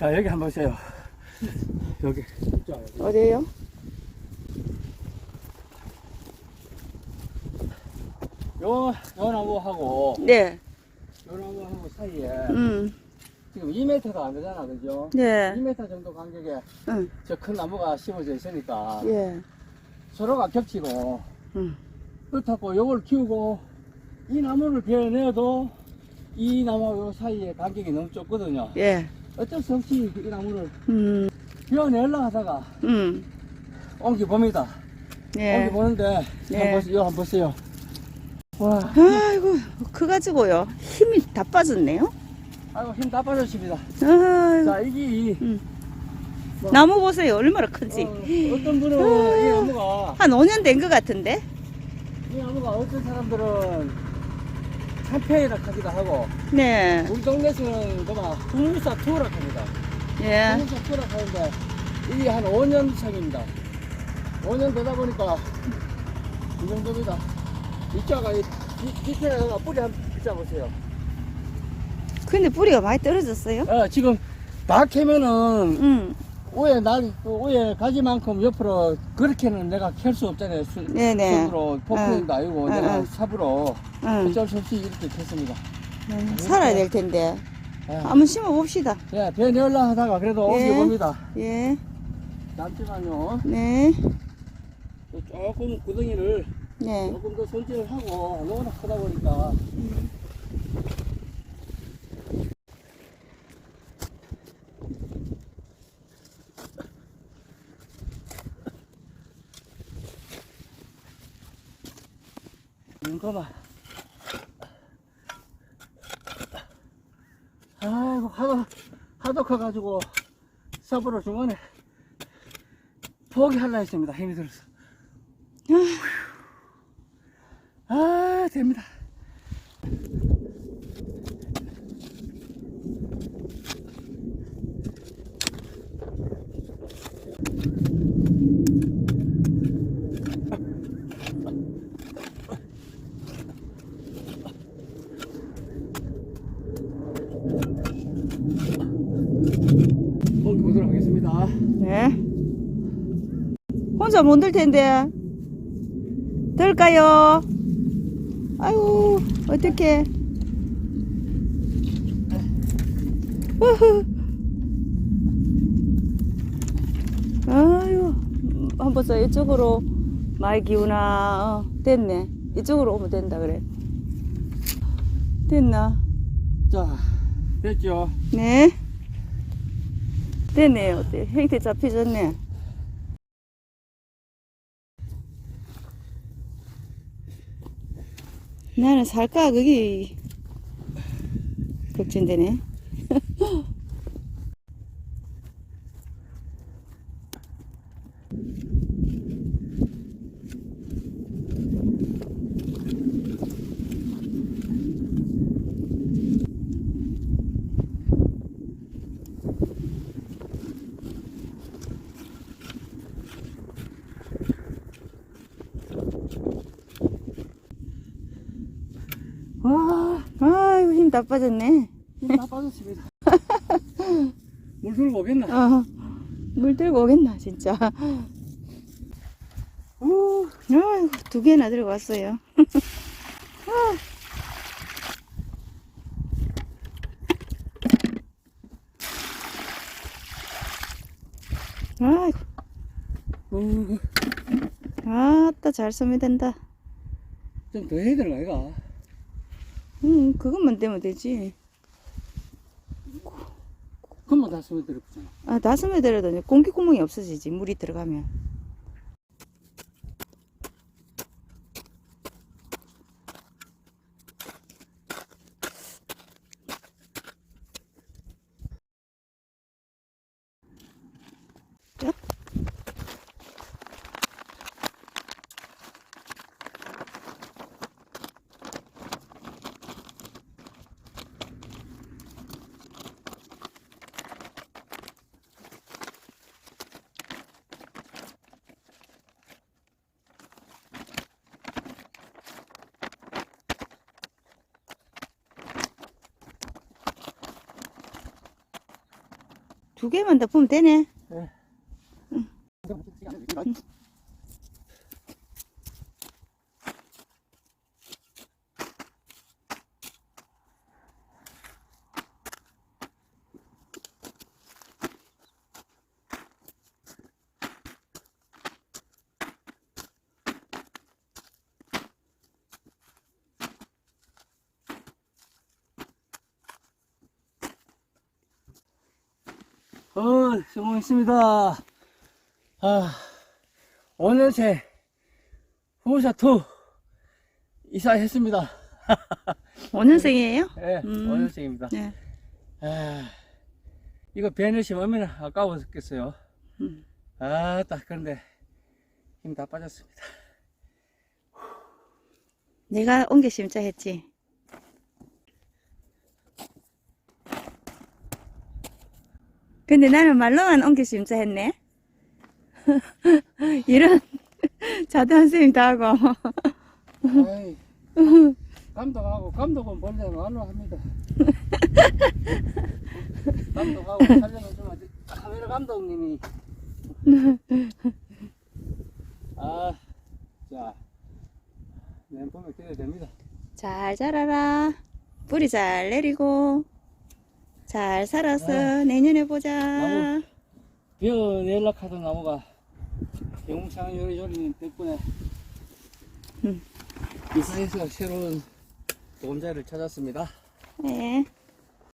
자, 여기 한번 보세요. 여기. 어디에요? 요, 요 나무하고, 네. 요 나무하고 사이에 음. 지금 2m가 안 되잖아, 그죠? 네. 2m 정도 간격에 응. 저큰 나무가 심어져 있으니까 예. 서로가 겹치고, 음. 그렇다고 요걸 키우고, 이 나무를 베어내도 이 나무와 요 사이에 간격이 너무 좁거든요. 예. 어쩔 수 없이 이 나무를 음. 베어내려 하다가 음. 옮겨 봅니다. 예. 옮겨 보는데, 네. 한번 보세요. 한번 보세요. 와, 아이고, 커가지고요. 힘이 다 빠졌네요. 아이고, 힘 다 빠졌습니다. 아이고. 자, 이게 이, 음. 뭐, 나무 보세요. 얼마나 큰지. 어, 어떤 분은 이 나무가, 한 5년 된 것 같은데? 이 나무가 어떤 사람들은 한패이라 하기도 하고, 네. 우리 동네에서는 그만 국물사 투어라 합니다. 예. 국물사 투어라 하는데, 이게 한 5년 차입니다. 5년 되다 보니까, 이 정도입니다. 이자가, 이, 이, 밑에다가 뿌리 한번 비춰보세요. 근데 뿌리가 많이 떨어졌어요? 어, 지금 다 캐면은, 응. 위에 날, 그 위에 가지만큼 옆으로 그렇게는 내가 캘 수 없잖아요. 수, 네네. 손으로 포크도 아니고 응, 내가 응. 삽으로 응. 어쩔 수 없이 이렇게 캤습니다. 음, 살아야 될 텐데. 예, 한번 심어 봅시다. 예, 배 내올라 하다가 그래도 예. 옮겨봅니다. 예. 잠시만요. 네. 조금 구덩이를 네. 조금 더 손질을 하고 너무나 크다 보니까 눈꺼봐. 아이고 하도 하도 커가지고 삽으로 중간에 포기하려 했습니다 힘이 들어서. 아 됩니다 옮겨 보도록 하겠습니다 네. 혼자 못 들 텐데. 들까요? 아유, 어떡해. 우후. 아유, 한번 써. 이쪽으로 많이 기우나. 어, 됐네. 이쪽으로 오면 된다, 그래. 됐나? 자 됐죠 네. 됐네요. 어때? 형태 잡혀졌네. 나는 살까 그게 걱정되네. 와 아이고 힘 다 빠졌네. 힘다 빠졌습니다 물 들고 오겠나 어, 물 들고 오겠나 진짜. 우. 아이고 두 개나 들고 왔어요. 아이고 우. 아따 잘 쏘면 된다. 좀 더 해야 되는 거 아이가 응 그것만 되면 되지. 그것만 다 쓰면 되겠잖아 아 다스며 들어도 공기 구멍이 없어지지 물이 들어가면. 두 개만 더 보면 되네. 어, 성공했습니다. 아, 오늘새 후사투 이사했습니다. 5년생이에요? 예, 음. 오늘생입니다. 네. 아, 이거 배너시 얼마나 아까웠겠어요. 음. 아, 딱 그런데 힘 다 빠졌습니다. 내가 옮겨 심자 했지. 근데 나는 말로만 옮겨 심자 했네. 이런 자대한 선생님 다 하고. 아이, 감독하고 감독은 본래는 안로 합니다. 감독하고 촬영은 좀 카메라 감독님이 아, 자, 봄에 기대됩니다. 잘 자라라. 뿌리 잘 내리고. 잘 살아서 내년에 보자. 나무. 비어 연락하던 나무가 영창 요리조리님 덕분에 음. 이사해서 새로운 보험자를 찾았습니다. 네.